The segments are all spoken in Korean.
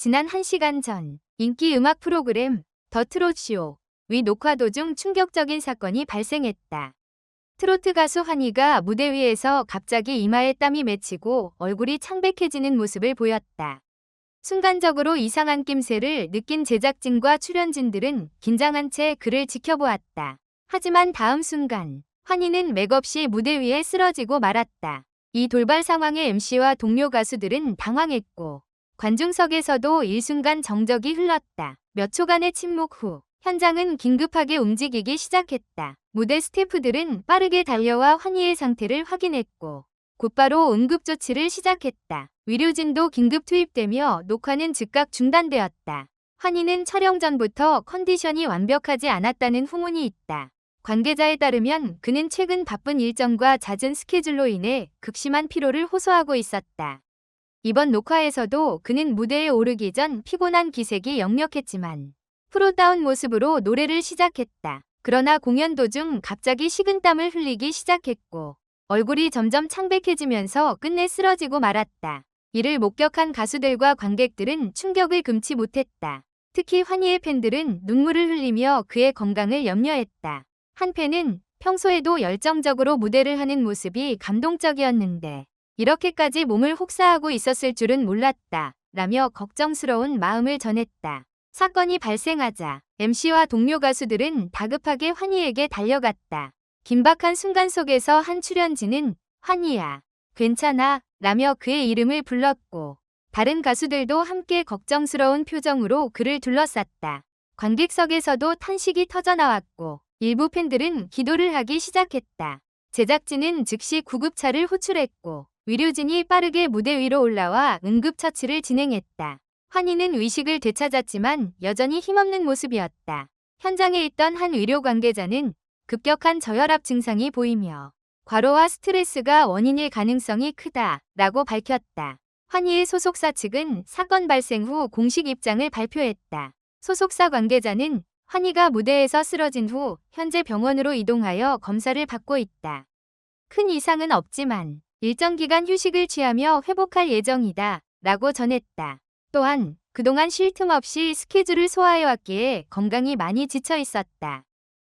지난 1시간 전 인기 음악 프로그램 더 트롯쇼 위 녹화 도중 충격적인 사건이 발생했다. 트로트 가수 환희가 무대 위에서 갑자기 이마에 땀이 맺히고 얼굴이 창백해지는 모습을 보였다. 순간적으로 이상한 낌새를 느낀 제작진과 출연진들은 긴장한 채 그를 지켜보았다. 하지만 다음 순간 환희는 맥없이 무대 위에 쓰러지고 말았다. 이 돌발 상황에 MC와 동료 가수들은 당황했고 관중석에서도 일순간 정적이 흘렀다. 몇 초간의 침묵 후 현장은 긴급하게 움직이기 시작했다. 무대 스태프들은 빠르게 달려와 환희의 상태를 확인했고 곧바로 응급조치를 시작했다. 의료진도 긴급 투입되며 녹화는 즉각 중단되었다. 환희는 촬영 전부터 컨디션이 완벽하지 않았다는 후문이 있다. 관계자에 따르면 그는 최근 바쁜 일정과 잦은 스케줄로 인해 극심한 피로를 호소하고 있었다. 이번 녹화에서도 그는 무대에 오르기 전 피곤한 기색이 역력했지만 프로다운 모습으로 노래를 시작했다. 그러나 공연 도중 갑자기 식은땀을 흘리기 시작했고 얼굴이 점점 창백해지면서 끝내 쓰러지고 말았다. 이를 목격한 가수들과 관객들은 충격을 금치 못했다. 특히 환희의 팬들은 눈물을 흘리며 그의 건강을 염려했다. 한 팬은 평소에도 열정적으로 무대를 하는 모습이 감동적이었는데 이렇게까지 몸을 혹사하고 있었을 줄은 몰랐다. 라며 걱정스러운 마음을 전했다. 사건이 발생하자 MC와 동료 가수들은 다급하게 환희에게 달려갔다. 긴박한 순간 속에서 한 출연진은 환희야, 괜찮아 라며 그의 이름을 불렀고 다른 가수들도 함께 걱정스러운 표정으로 그를 둘러쌌다. 관객석에서도 탄식이 터져나왔고 일부 팬들은 기도를 하기 시작했다. 제작진은 즉시 구급차를 호출했고 의료진이 빠르게 무대 위로 올라와 응급처치를 진행했다. 환희는 의식을 되찾았지만 여전히 힘없는 모습이었다. 현장에 있던 한 의료 관계자는 급격한 저혈압 증상이 보이며 과로와 스트레스가 원인일 가능성이 크다 라고 밝혔다. 환희의 소속사 측은 사건 발생 후 공식 입장을 발표했다. 소속사 관계자는 환희가 무대에서 쓰러진 후 현재 병원으로 이동하여 검사를 받고 있다. 큰 이상은 없지만 일정 기간 휴식을 취하며 회복할 예정이다 라고 전했다. 또한 그동안 쉴 틈 없이 스케줄을 소화해왔기에 건강이 많이 지쳐 있었다.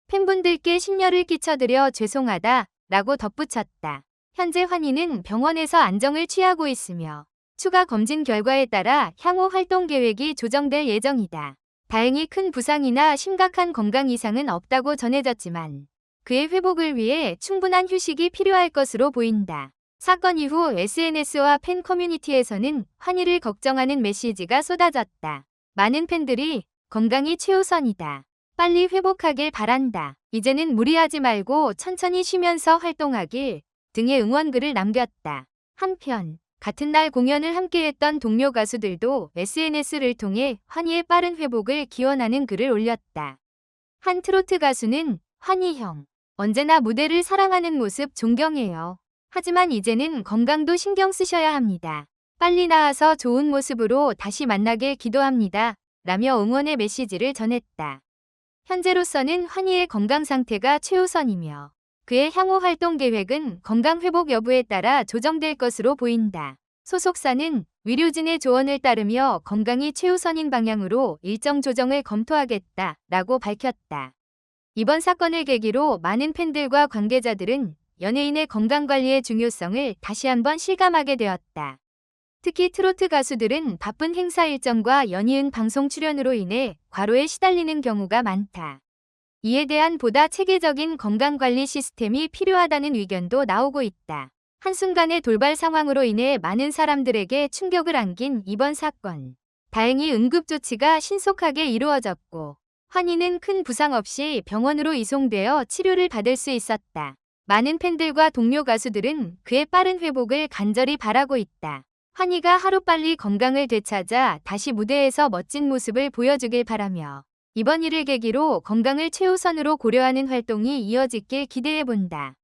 팬분들께 심려를 끼쳐드려 죄송하다 라고 덧붙였다. 현재 환희는 병원에서 안정을 취하고 있으며 추가 검진 결과에 따라 향후 활동 계획이 조정될 예정이다. 다행히 큰 부상이나 심각한 건강 이상은 없다고 전해졌지만 그의 회복을 위해 충분한 휴식이 필요할 것으로 보인다. 사건 이후 SNS와 팬 커뮤니티에서는 환희를 걱정하는 메시지가 쏟아졌다. 많은 팬들이 건강이 최우선이다. 빨리 회복하길 바란다. 이제는 무리하지 말고 천천히 쉬면서 활동하길 등의 응원글을 남겼다. 한편 같은 날 공연을 함께했던 동료 가수들도 SNS를 통해 환희의 빠른 회복을 기원하는 글을 올렸다. 한 트로트 가수는 환희 형, 언제나 무대를 사랑하는 모습 존경해요. 하지만 이제는 건강도 신경 쓰셔야 합니다. 빨리 나아서 좋은 모습으로 다시 만나길 기도합니다. 라며 응원의 메시지를 전했다. 현재로서는 환희의 건강 상태가 최우선이며 그의 향후 활동 계획은 건강 회복 여부에 따라 조정될 것으로 보인다. 소속사는 의료진의 조언을 따르며 건강이 최우선인 방향으로 일정 조정을 검토하겠다 라고 밝혔다. 이번 사건을 계기로 많은 팬들과 관계자들은 연예인의 건강관리의 중요성을 다시 한번 실감하게 되었다. 특히 트로트 가수들은 바쁜 행사 일정과 연이은 방송 출연으로 인해 과로에 시달리는 경우가 많다. 이에 대한 보다 체계적인 건강관리 시스템이 필요하다는 의견도 나오고 있다. 한순간의 돌발 상황으로 인해 많은 사람들에게 충격을 안긴 이번 사건. 다행히 응급조치가 신속하게 이루어졌고 환희는 큰 부상 없이 병원으로 이송되어 치료를 받을 수 있었다. 많은 팬들과 동료 가수들은 그의 빠른 회복을 간절히 바라고 있다. 환희가 하루빨리 건강을 되찾아 다시 무대에서 멋진 모습을 보여주길 바라며 이번 일을 계기로 건강을 최우선으로 고려하는 활동이 이어지길 기대해본다.